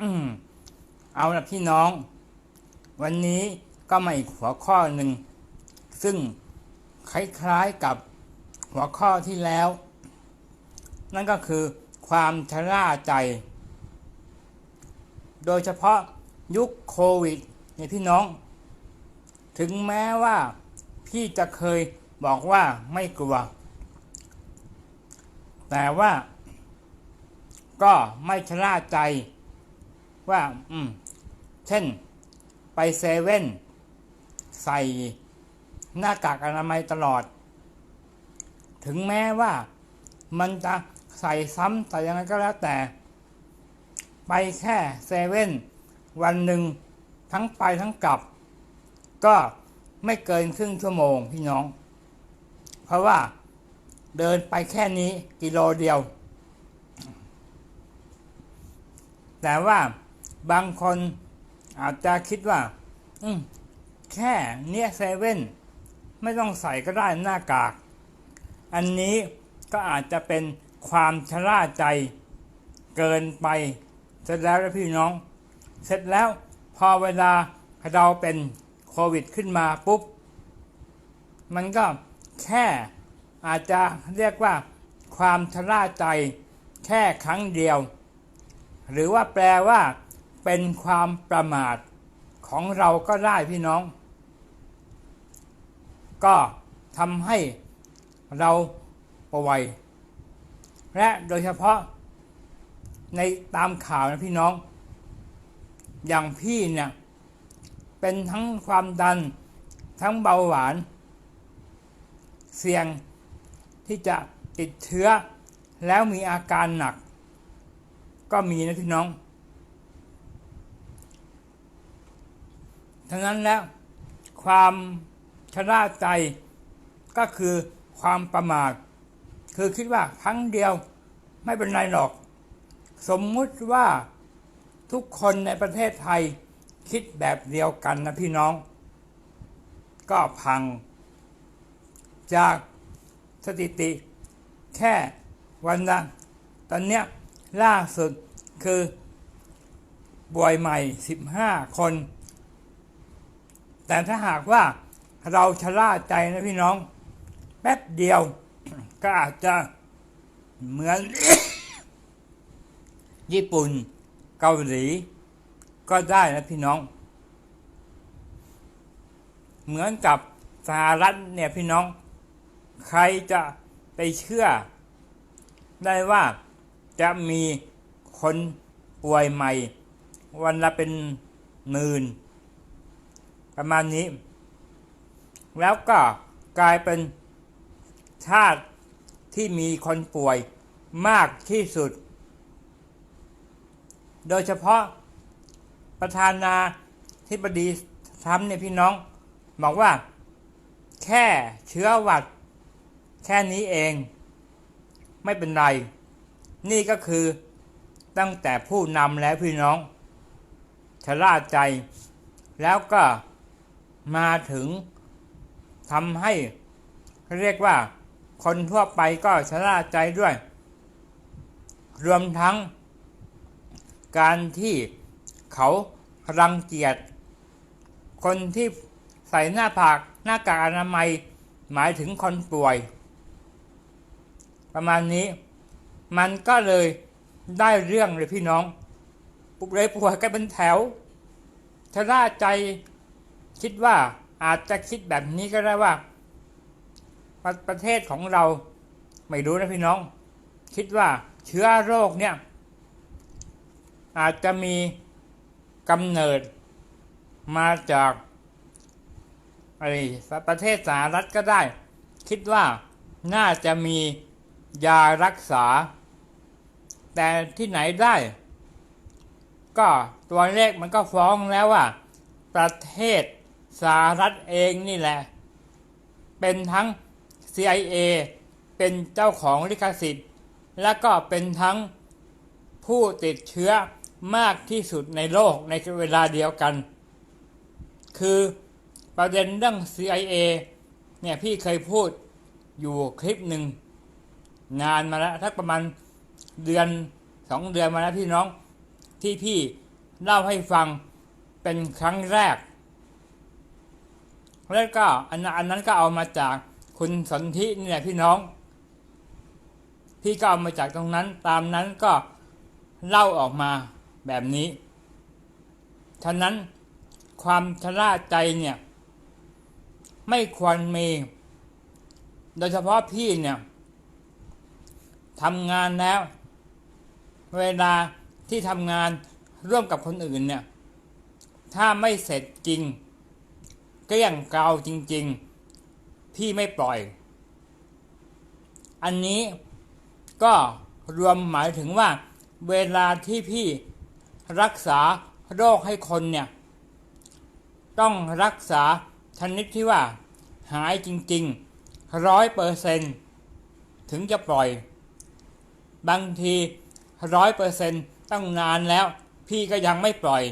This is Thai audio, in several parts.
อืม เอาละพี่น้อง วันนี้ก็มาอีกหัวข้อหนึ่ง ซึ่งคล้ายๆกับหัวข้อที่แล้ว นั่นก็คือความชะล่าใจ โดยเฉพาะยุคโควิดเนี่ยพี่น้อง ถึงแม้ว่าพี่จะเคยบอกว่าไม่กลัว แต่ว่าก็ไม่ชะล่าใจ ว่า อืม เช่น ไปเซเว่นใส่หน้ากากอนามัยตลอด ถึงแม้ว่ามันจะใส่ซ้ำใส่ยังไงก็แล้วแต่ ไปแค่เซเว่นวันหนึ่งทั้งไปทั้งกลับ ก็ไม่เกินครึ่งชั่วโมงพี่น้อง เพราะว่าเดินไปแค่นี้กิโลเดียว แต่ว่า บางคนอาจจะคิดว่า อืแค่เนี้ยเซเว่นไม่ต้องใส่ก็ได้หน้ากาก อันนี้ก็อาจจะเป็นความชะล่าใจเกินไปเสร็จแล้วนะพี่น้อง เสร็จแล้วพอเวลาเราเป็นโควิดขึ้นมาปุ๊บ มันก็แค่อาจจะเรียกว่าความชะล่าใจแค่ครั้งเดียว หรือว่าแปลว่า เป็นความประมาทของเราก็ได้พี่น้อง ก็ทำให้เราป่วยและโดยเฉพาะในตามข่าวนะพี่น้อง อย่างพี่เนี่ยเป็นทั้งความดันทั้งเบาหวาน เสี่ยงที่จะติดเชื้อแล้วมีอาการหนัก ก็มีนะพี่น้อง ทั้งนั้นแล้วความชะล่าใจก็คือความประมาท คือคิดว่าครั้งเดียวไม่เป็นไรหรอก สมมุติว่าทุกคนในประเทศไทยคิดแบบเดียวกันนะพี่น้อง ก็พัง จากสถิติ แค่วันละตอนเนี้ยล่าสุดคือป่วยใหม่ 15 คน แต่ถ้าหากว่าเราชะล่าใจนะพี่น้อง แป๊บเดียวก็อาจจะเหมือน ญี่ปุ่น เกาหลี ก็ได้นะพี่น้อง เหมือนกับสหรัฐเนี่ยพี่น้อง ใครจะไปเชื่อ ได้ว่าจะมีคนป่วยใหม่ วันละเป็นหมื่น ประมาณนี้ แล้วก็กลายเป็นชาติที่มีคนป่วยมากที่สุด โดยเฉพาะประธานาธิบดีทรัมป์เนี่ยพี่น้องบอกว่าแค่เชื้อหวัด แค่นี้เอง ไม่เป็นไร นี่ก็คือตั้งแต่ผู้นำแล้วพี่น้องชะล่าใจ แล้วก็ มาถึงทำให้เรียกว่าคนทั่วไปก็ชะล่าใจด้วย รวมทั้ง การที่เขารังเกียจคนที่ใส่หน้าผากหน้ากากอนามัยหมายถึงคนป่วย ประมาณนี้ มันก็เลยได้เรื่องเลยพี่น้อง ปุ๊บเลยป่วยกันเป็นแถวชะล่าใจ คิดว่าอาจจะคิดแบบนี้ก็ได้ว่า ประประเทศของเราไม่รู้นะพี่น้อง คิดว่าเชื้อโรคเนี่ย อาจจะมีกำเนิดมาจากอะไรประเทศสหรัฐก็ได้ คิดว่าน่าจะมียารักษา แต่ที่ไหนได้ ก็ตัวเลขมันก็ฟ้องแล้วว่า ประเทศ สหรัฐเองนี่แหละ เป็นทั้ง CIA เป็นเจ้าของลิขสิทธิ์ และก็เป็นทั้งผู้ติดเชื้อมากที่สุดในโลกในเวลาเดียวกัน คือประเด็นเรื่อง CIA เนี่ยพี่เคยพูดอยู่คลิปหนึ่ง นานมาแล้วทักประมาณเดือนสองเดือนมาแล้วพี่น้องที่พี่เล่าให้ฟังเป็นครั้งแรก แล้วก็อันนั้นอันนั้นก็เอามาจากคุณสนธินี่แหละพี่น้อง พี่ก็เอามาจากตรงนั้น ตามนั้นก็เล่าออกมาแบบนี้ฉะนั้นความชะล่าใจเนี่ย ไม่ควรมี โดยเฉพาะพี่เนี่ยทำงานแล้ว เวลาที่ทำงานร่วมกับคนอื่นเนี่ย ถ้าไม่เสร็จจริง ก็ยังเกาจริง ๆ พี่ไม่ปล่อย อันนี้ก็รวมหมายถึงว่า เวลาที่พี่รักษาโรคให้คนเนี่ย ต้องรักษาชนิดที่ว่า หายจริงๆร้อยเปอร์เซนถึงจะปล่อย บางทีร้อยเปอร์เซนต้องนานแล้ว พี่ก็ยังไม่ปล่อย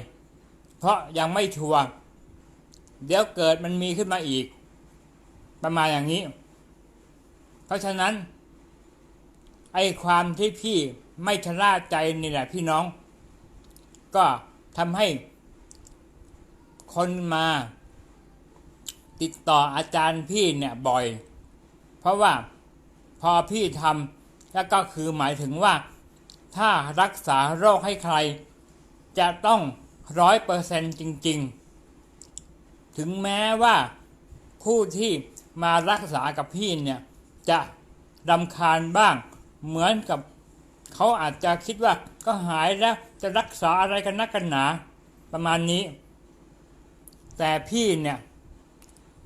เพราะยังไม่ชัวร์ เดี๋ยวเกิดมันมีขึ้นมาอีก ประมาณอย่างนี้ เพราะฉะนั้น ไอ้ความที่พี่ไม่ชะล่าใจนี่แหละพี่น้อง ก็ทำให้คนมาติดต่ออาจารย์พี่เนี่ยบ่อย เพราะว่าพอพี่ทำแล้วก็คือหมายถึงว่า ถ้ารักษาโรคให้ใคร จะต้องร้อยเปอร์เซนต์จริง ๆ ถึงแม้ว่าผู้ที่มารักษากับพี่เนี่ยจะรำคาญบ้าง เหมือนกับเขาอาจจะคิดว่าก็หายแล้วจะรักษาอะไรกันนักกันหนา ประมาณนี้ แต่พี่เนี่ย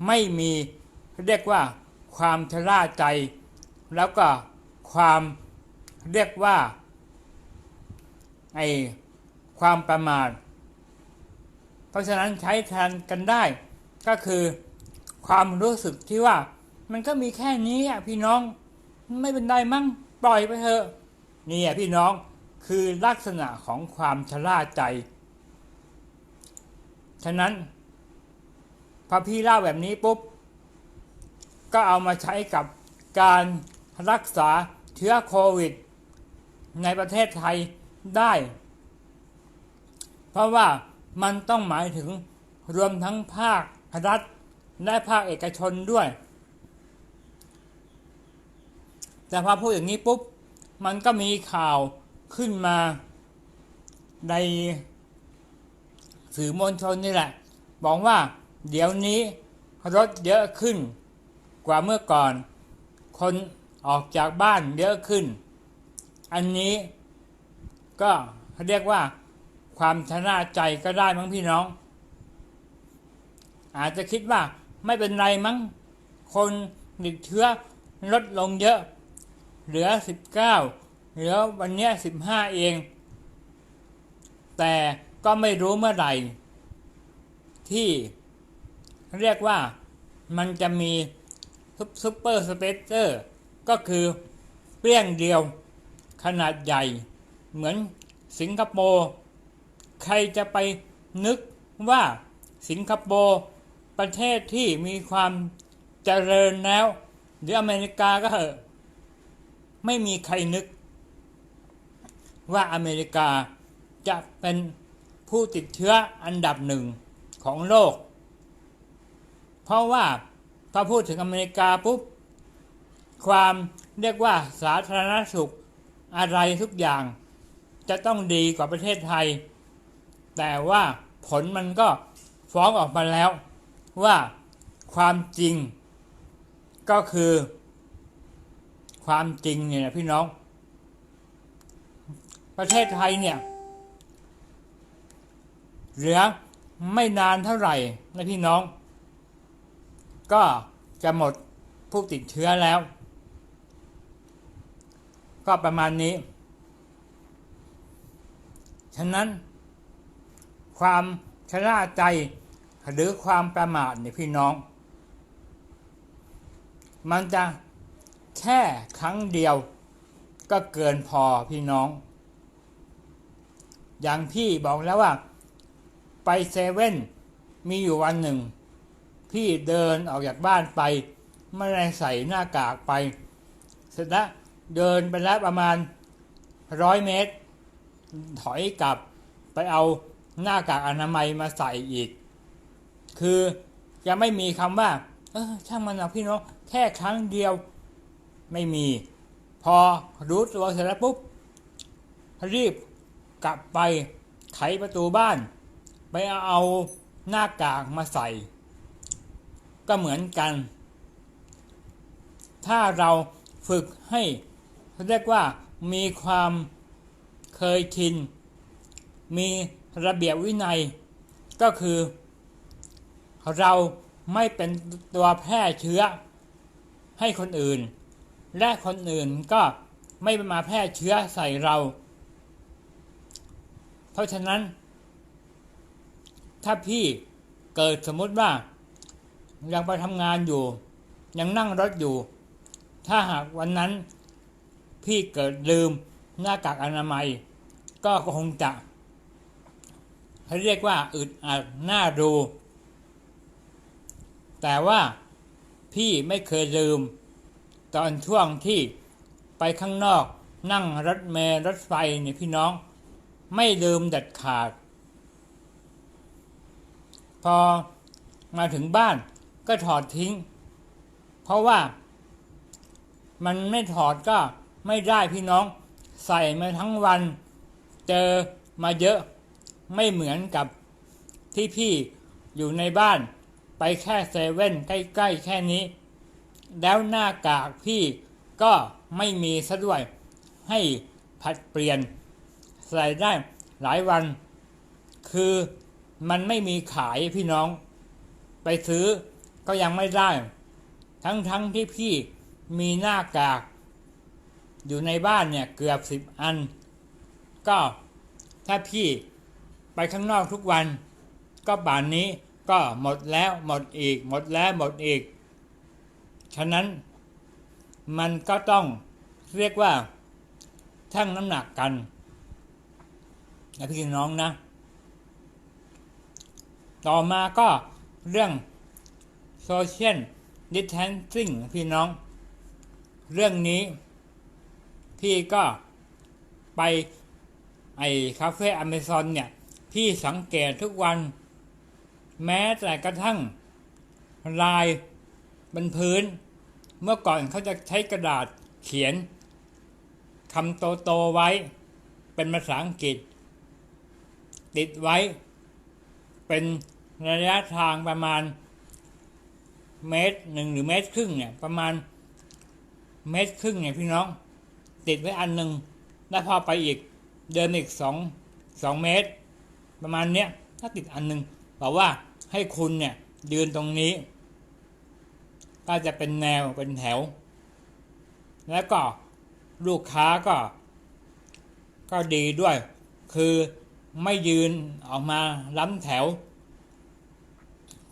ไม่มีเรียกว่าความชะล่าใจ แล้วก็ความเรียกว่าไอความประมาท เพราะฉะนั้นใช้แทนกันได้ ก็คือความรู้สึกที่ว่า มันก็มีแค่นี้อะพี่น้องไม่เป็นไรมั้งปล่อยไปเถอะนี่อะพี่น้องคือลักษณะของความชะล่าใจ ฉะนั้นพอพี่เล่าแบบนี้ปุ๊บ ก็เอามาใช้กับการรักษาเชื้อโควิด ในประเทศไทยได้ เพราะว่า มันต้องหมายถึงรวมทั้งภาครัฐและภาคเอกชนด้วย แต่พอพูดอย่างนี้ปุ๊บ มันก็มีข่าวขึ้นมาในสื่อมวลชนนี่แหละ บอกว่าเดี๋ยวนี้รถเยอะขึ้นกว่าเมื่อก่อน คนออกจากบ้านเยอะขึ้น อันนี้ก็เรียกว่า ความชนะใจก็ได้มั้งพี่น้อง อาจจะคิดว่าไม่เป็นไรมั้ง คนติดเชื้อลดลงเยอะ เหลือ 19 เหลือวันนี้ 15 เอง แต่ก็ไม่รู้เมื่อไหร่ ที่เรียกว่ามันจะมีซุปเปอร์สเปเตอร์ ก็คือเปรี้ยงเดียวขนาดใหญ่ เหมือนสิงคโปร์ ใครจะไปนึกว่าสิงคโปร์ประเทศที่มีความเจริญแล้ว หรืออเมริกาก็เถอะไม่มีใครนึก ว่าอเมริกาจะเป็นผู้ติดเชื้ออันดับหนึ่งของโลก เพราะว่าพอพูดถึงอเมริกาปุ๊บ ความเรียกว่าสาธารณสุขอะไรทุกอย่าง จะต้องดีกว่าประเทศไทย แต่ว่าผลมันก็ฟ้องออกมาแล้วว่าความจริงก็คือ ความจริงเนี่ยนะพี่น้อง ประเทศไทยเนี่ย เหลือไม่นานเท่าไหร่นะพี่น้อง ก็จะหมดผู้ติดเชื้อแล้ว ก็ประมาณนี้ ฉะนั้น ความชะล่าใจ หรือความประมาทเนี่ยพี่น้อง มันจะแค่ครั้งเดียวก็เกินพอพี่น้อง อย่างพี่บอกแล้วว่า ไปเซเว่นมีอยู่วันหนึ่ง พี่เดินออกจากบ้านไป ไม่ได้ใส่หน้ากากไป เสร็จแล้วเดินไปแล้วประมาณร้อยเมตร ถอยกลับไปเอา หน้ากากอนามัยมาใส่อีก คือจะไม่มีคำว่า เออช่างมันนะพี่น้องแค่ครั้งเดียวไม่มี พอรู้ตัวเสร็จแล้วปุ๊บ รีบกลับไปไขประตูบ้าน ไปเอาหน้ากากมาใส่ ก็เหมือนกัน ถ้าเราฝึกให้เรียกว่ามีความเคยชิน มี ระเบียบวินัย ก็คือ เราไม่เป็นตัวแพร่เชื้อให้คนอื่น และคนอื่นก็ไม่มาแพร่เชื้อใส่เรา เพราะฉะนั้น ถ้าพี่เกิดสมมติว่า ยังไปทำงานอยู่ ยังนั่งรถอยู่ ถ้าหากวันนั้น พี่เกิดลืมหน้ากากอนามัย ก็คงจะ เขาเรียกว่าอึดอัดหน้าดู แต่ว่าพี่ไม่เคยลืม ตอนช่วงที่ไปข้างนอกนั่งรถเมล์รถไฟเนี่ยพี่น้อง ไม่ลืมเด็ดขาด พอมาถึงบ้านก็ถอดทิ้ง เพราะว่ามันไม่ถอดก็ไม่ได้พี่น้อง ใส่มาทั้งวัน เจอมาเยอะ ไม่เหมือนกับที่พี่อยู่ในบ้านไปแค่เซเว่นใกล้ๆแค่นี้ แล้วหน้ากากพี่ก็ไม่มีซะด้วยให้ผัดเปลี่ยนใส่ได้หลายวัน คือมันไม่มีขายพี่น้อง ไปซื้อก็ยังไม่ได้ ทั้งๆทที่พี่มีหน้ากาก อยู่ในบ้านเนี่ยเกือบสิบอัน ก็ถ้าพี่ ไปข้างนอกทุกวัน ก็ป่านนี้ก็หมดแล้วหมดอีก หมดแล้วหมดอีก ฉะนั้นมันก็ต้องเรียกว่าชั่งน้ำหนักกันนะพี่น้องนะ ต่อมาก็เรื่องโซเชียลดิสแทนซิ่งพี่น้อง เรื่องนี้พี่ก็ไปไอคาเฟ่อเมซอนเนี่ย พี่สังเกตทุกวัน แม้แต่กระทั่งลายบนพื้น เมื่อก่อนเขาจะใช้กระดาษเขียนคำโตๆไว้เป็นภาษาอังกฤษ ติดไว้ เป็นระยะทางประมาณเมตรหนึ่งหรือเมตรครึ่งเนี่ยประมาณเมตรครึ่งเนี่ยพี่น้อง ติดไว้อันหนึ่งแล้วพอไปอีกเดินอีกสองสองเมตร ประมาณเนี้ยถ้าติดอันหนึ่งบอกว่าให้คุณเนี่ยยืนตรงนี้ ก็จะเป็นแนวเป็นแถว แล้วก็ลูกค้าก็ ก็ดีด้วย คือไม่ยืนออกมาล้ำแถว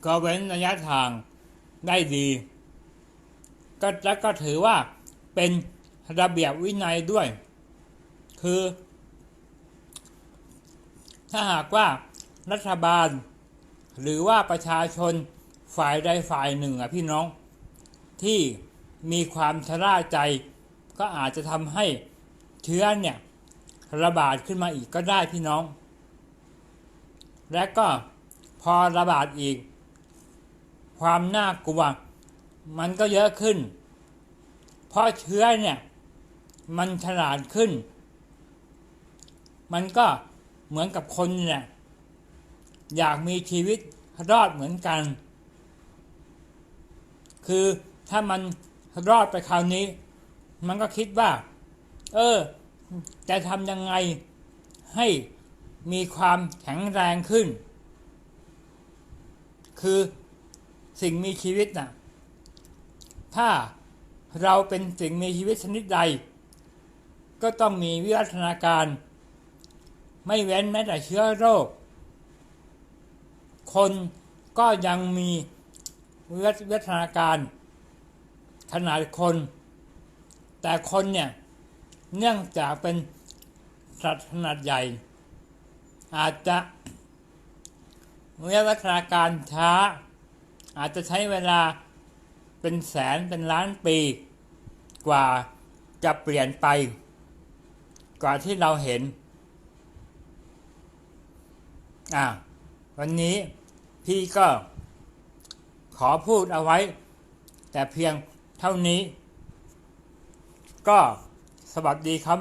ก็เว้นระยะทางได้ดี ก็แล้วก็ถือว่าเป็นระเบียบวินัยด้วย คือ ถ้าหากว่ารัฐบาล หรือว่าประชาชนฝ่ายใดฝ่ายหนึ่งอะพี่น้อง ที่มีความชะล่าใจ ก็อาจจะทำให้เชื้อเนี่ยระบาดขึ้นมาอีกก็ได้พี่น้อง และก็พอระบาดอีก ความน่ากลัวมันก็เยอะขึ้น เพราะเชื้อเนี่ย มันฉลาดขึ้น มันก็ เหมือนกับคนเนี่ยอยากมีชีวิตรอดเหมือนกัน คือถ้ามันรอดไปคราวนี้ มันก็คิดว่า เออ จะทำยังไงให้มีความแข็งแรงขึ้น คือสิ่งมีชีวิตนะ่ะถ้าเราเป็นสิ่งมีชีวิตชนิดใด ก็ต้องมีวิวัฒนาการ ไม่เว้นแม้แต่เชื้อโรค คนก็ยังมีวิวัฒนาการขนาดคน แต่คนเนี่ยเนื่องจากเป็นสัตว์ขนาดใหญ่ อาจจะวิวัฒนาการช้า อาจจะใช้เวลาเป็นแสนเป็นล้านปี กว่าจะเปลี่ยนไป กว่าที่เราเห็น อ่าวันนี้พี่ก็ขอพูดเอาไว้ แต่เพียงเท่านี้ ก็สวัสดีครับ